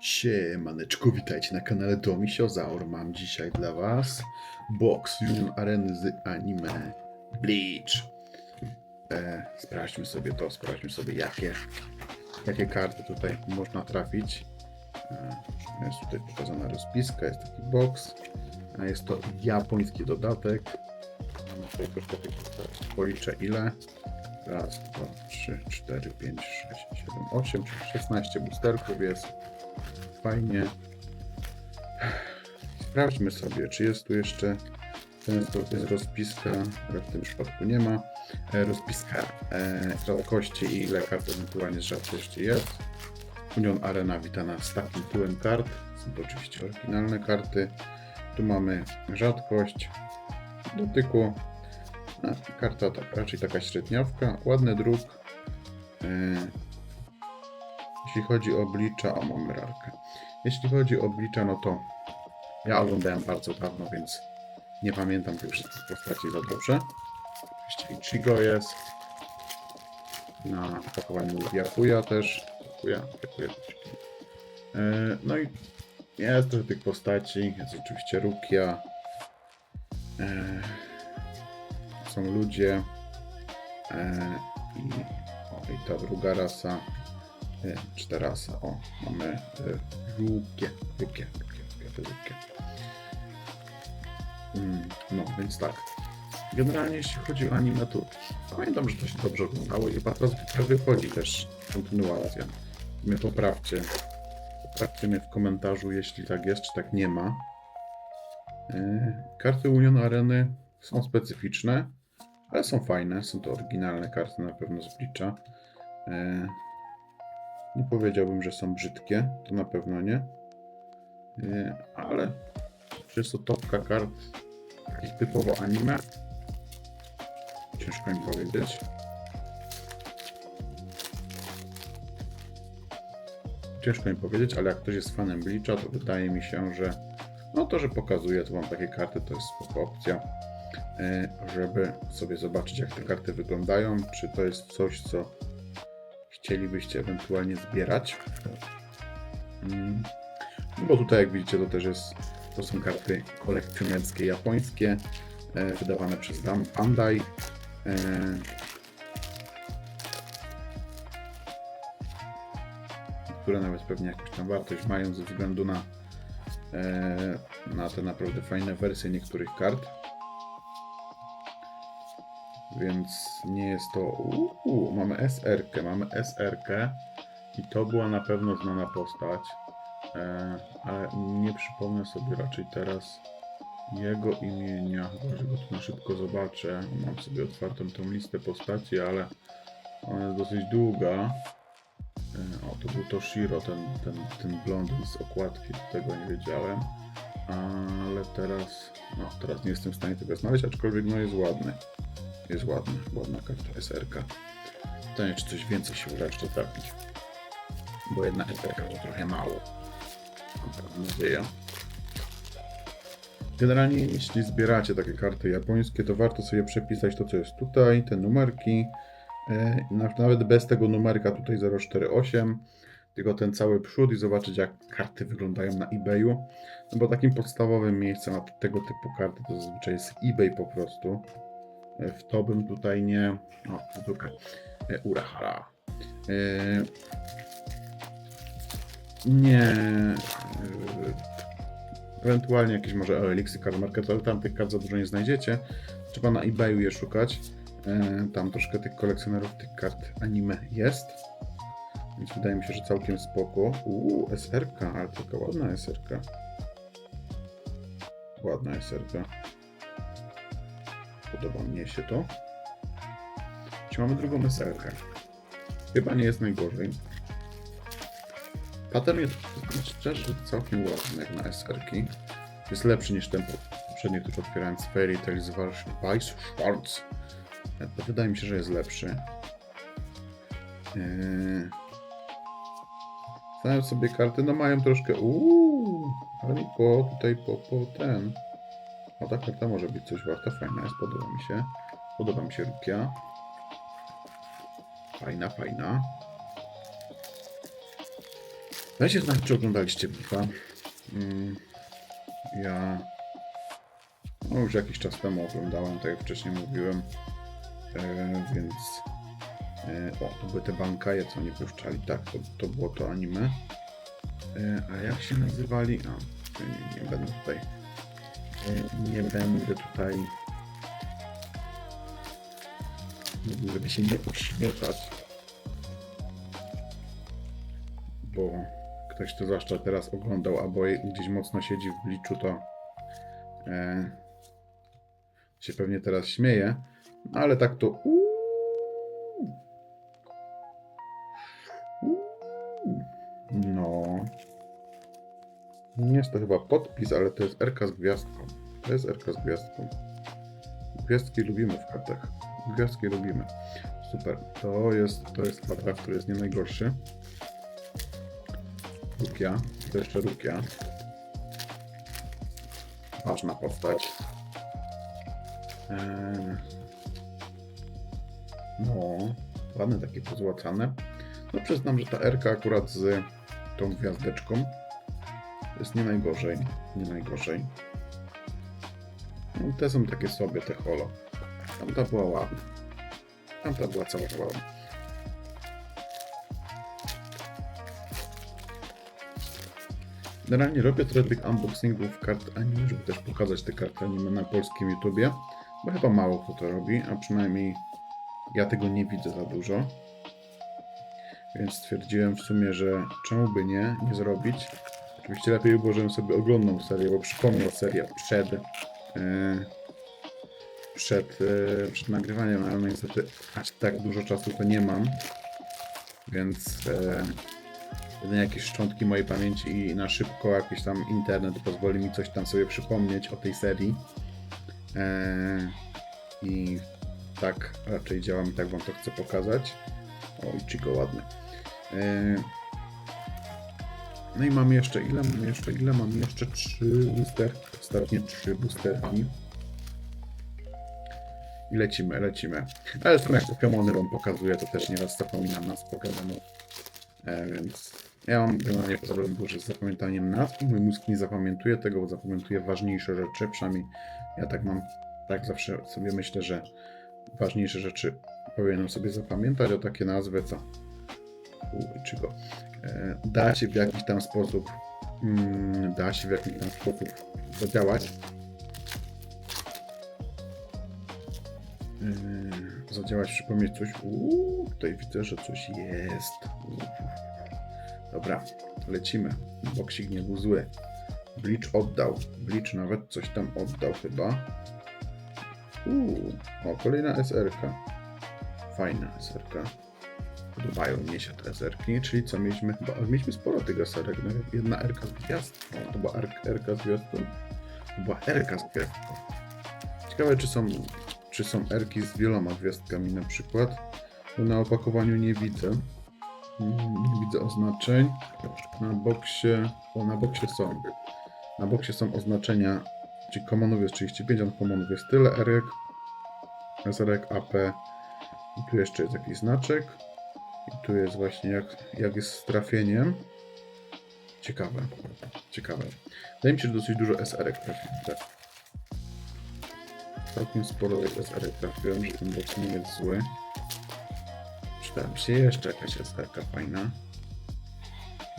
Siemaneczku, witajcie na kanale Domisiozaur. Mam dzisiaj dla was box Union Areny z anime Bleach. E, sprawdźmy sobie to, sprawdźmy sobie jakie, jakie karty tutaj można trafić. E, jest tutaj pokazana rozpiska, jest taki box. A jest to japoński dodatek. Tutaj policzę ile. Raz, dwa, trzy, cztery, pięć, sześć, siedem, osiem, 16 boosterków jest. Fajnie. Sprawdźmy sobie, czy jest tu jeszcze ten to jest rozpiska, ale w tym przypadku nie ma. E, Rozpiska e, rzadkości i ile kart ewentualnie z rzadkości jest. Union Arena witana z takim kart. Są to oczywiście oryginalne karty. Tu mamy rzadkość dotyku. A, karta tak, raczej taka średniawka. Ładny druk. Jeśli chodzi o oblicza, o mamy rarkę. Jeśli chodzi o oblicza, no to ja oglądałem bardzo dawno, więc nie pamiętam tych wszystkich postaci za dobrze. Oczywiście Ichigo jest. Na opakowaniu Yakuya też. Yakuya, Yakuya też. No i jest trochę tych postaci. Jest oczywiście Rukia. E, Są ludzie. E, I, o, i ta druga rasa. Czterasa. O, mamy e. Rukie. Rukie. Rukie. Mm, No, więc tak. Generalnie jeśli chodzi o anime, to pamiętam, że to się dobrze oglądało i chyba teraz wychodzi też kontynuacja. Mnie poprawcie. Poprawcie mnie w komentarzu, jeśli tak jest, czy tak nie ma. Yy, Karty Union Areny są specyficzne, ale są fajne. Są to oryginalne karty na pewno z Bleacha. Nie powiedziałbym, że są brzydkie, to na pewno nie. Yy, Ale czy jest to topka kart takich typowo anime? Ciężko mi powiedzieć. Ciężko mi powiedzieć, ale jak ktoś jest fanem Bleacha, to wydaje mi się, że no to, że pokazuje, to mam takie karty, to jest spoko opcja, e, żeby sobie zobaczyć, jak te karty wyglądają, czy to jest coś, co chcielibyście ewentualnie zbierać. Mm. No bo tutaj, jak widzicie, to też jest, to są karty kolekcjonerskie japońskie, e, wydawane przez Bandai. E, które nawet pewnie jakąś tam wartość mają ze względu na, e, na te naprawdę fajne wersje niektórych kart. Więc nie jest to. Uuu, mamy SR-kę, mamy SR-kę i to była na pewno znana postać, e, ale nie przypomnę sobie raczej teraz jego imienia, chyba że go tu na szybko zobaczę. Mam sobie otwartą tą listę postaci, ale ona jest dosyć długa. E, O, to był Toshiro, ten, ten, ten blondyn z okładki, tego nie wiedziałem. Ale teraz, no teraz nie jestem w stanie tego znaleźć, aczkolwiek no jest ładny. Jest ładny, ładna karta SRK. Pytanie, czy coś więcej się uda jeszcze trafić. Bo jedna SRK to trochę mało. Mam nadzieję. Generalnie, jeśli zbieracie takie karty japońskie, to warto sobie przepisać to, co jest tutaj, te numerki. E, na- Nawet bez tego numerka tutaj 048, tylko ten cały przód i zobaczyć, jak karty wyglądają na eBayu. No bo takim podstawowym miejscem na tego typu karty to zazwyczaj jest eBay po prostu. E, W to bym tutaj nie. O, Suzuka. E, Urahara. E, Nie. Ewentualnie jakieś może Elixy Card Market, ale tam tych kart za dużo nie znajdziecie. Trzeba na eBayu je szukać. Tam troszkę tych kolekcjonerów tych kart anime jest. Więc wydaje mi się, że całkiem spoko. Uuu, SRK, ale taka ładna SRK. Ładna SRK. Podoba mnie się to. Czy mamy drugą SRK? Chyba nie jest najgorzej. Pattern jest szczerze całkiem ładny jak na SRki. Jest lepszy niż ten poprzedni, który otwierałem z Fairy Tales Weiss Schwarz. Wydaje mi się, że jest lepszy. Yy... Znają sobie karty, no mają troszkę. Uuu, ale po tutaj po, po ten. O, ta karta może być coś warta, fajna jest, podoba mi się. Podoba mi się Rukia. Fajna, fajna. Dajcie znać, czy oglądaliście Bifa. Mm, ja no już jakiś czas temu oglądałem, tak jak wcześniej mówiłem, e, więc o, to były te bankaje, co oni puszczali, tak, to, to było to anime. E, a jak się nazywali? A, nie, nie będę tutaj e, nie będę tutaj mówił, żeby się nie uśmiechać bo ktoś to zwłaszcza teraz oglądał, albo gdzieś mocno siedzi w bliczu, to e, się pewnie teraz śmieje. No ale tak to. uuu. No. Nie jest to chyba podpis, ale to jest RK z gwiazdką. To jest RK z gwiazdką. Gwiazdki lubimy w kartach. Gwiazdki lubimy. Super. To jest, to jest paragraf, który jest nie najgorszy. Rukia. To jeszcze Rukia. Ważna postać. Eee, No, ładne takie pozłacane. No przyznam, że ta Erka akurat z tą gwiazdeczką jest nie najgorzej. Nie najgorzej. No, te są takie sobie, te holo. Tamta była ładna. Tamta była cała ładna. Generalnie robię trochę tych unboxingów kart anime, żeby też pokazać te karty anime na polskim YouTubie, bo chyba mało kto to robi, a przynajmniej ja tego nie widzę za dużo. Więc stwierdziłem w sumie, że czemu by nie, nie zrobić. Oczywiście lepiej by było, żebym sobie oglądał serię, bo przypomniał serię przed, e, przed, e, przed nagrywaniem, ale no niestety aż tak dużo czasu to nie mam. Więc jedynie jakieś szczątki mojej pamięci i na szybko jakiś tam internet pozwoli mi coś tam sobie przypomnieć o tej serii. I tak raczej działa mi, tak wam to chcę pokazać. O, i Chico ładny. Eee, no i mam jeszcze, ile mam jeszcze, ile mam jeszcze? Trzy boosterki, ostatnie trzy boosterki. I lecimy, lecimy. Ale to jak Pokémony wam pokazuję, to też nieraz zapominam nas Pokémonów. E, więc ja mam generalnie problem duży z zapamiętaniem nazw. Mój mózg nie zapamiętuje tego, bo zapamiętuje ważniejsze rzeczy. Przynajmniej ja tak mam, tak zawsze sobie myślę, że ważniejsze rzeczy powinienem sobie zapamiętać, a takie nazwy co czy go e, da się w jakiś tam sposób mm, da się w jakiś tam sposób zadziałać. Yy, zadziałać, przypomnieć coś. Uuu, tutaj widzę, że coś jest. Dobra, lecimy. Boksik nie był zły. Bleach oddał. Bleach nawet coś tam oddał chyba. Uuu, o, kolejna SR-ka. Fajna SR-ka. Podobają mi się te SR-ki, czyli co mieliśmy chyba, mieliśmy sporo tych SR-ek, nawet jedna R-ka z gwiazdką. O, to była R-ka z gwiazdką? To była R-ka z gwiazdką. Ciekawe, czy są, czy są R-ki z wieloma gwiazdkami na przykład. Bo na opakowaniu nie widzę. Mm, Nie widzę oznaczeń. Na boksie. O, na boksie są. Na boksie są oznaczenia. Czyli komonów jest 35, a komonów jest tyle. Erek. SRek AP. I tu jeszcze jest jakiś znaczek. I tu jest właśnie jak, jak jest z trafieniem. Ciekawe. Ciekawe. Wydaje mi się, że dosyć dużo SRek trafi. Tak. Całkiem sporo SRek trafiłem, że ten box nie jest zły. Przyda się jeszcze jakaś SRK fajna.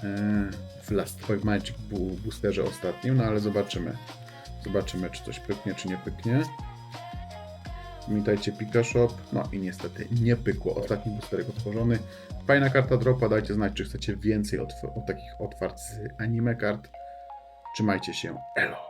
Eee, w Last Five Magic boosterze ostatnim, no ale zobaczymy. Zobaczymy, czy coś pyknie, czy nie pyknie. Pamiętajcie Pika Shop. No i niestety nie pykło. Ostatni boosterek otworzony. Fajna karta dropa. Dajcie znać, czy chcecie więcej otw- o takich otwarć z anime kart. Trzymajcie się. Elo!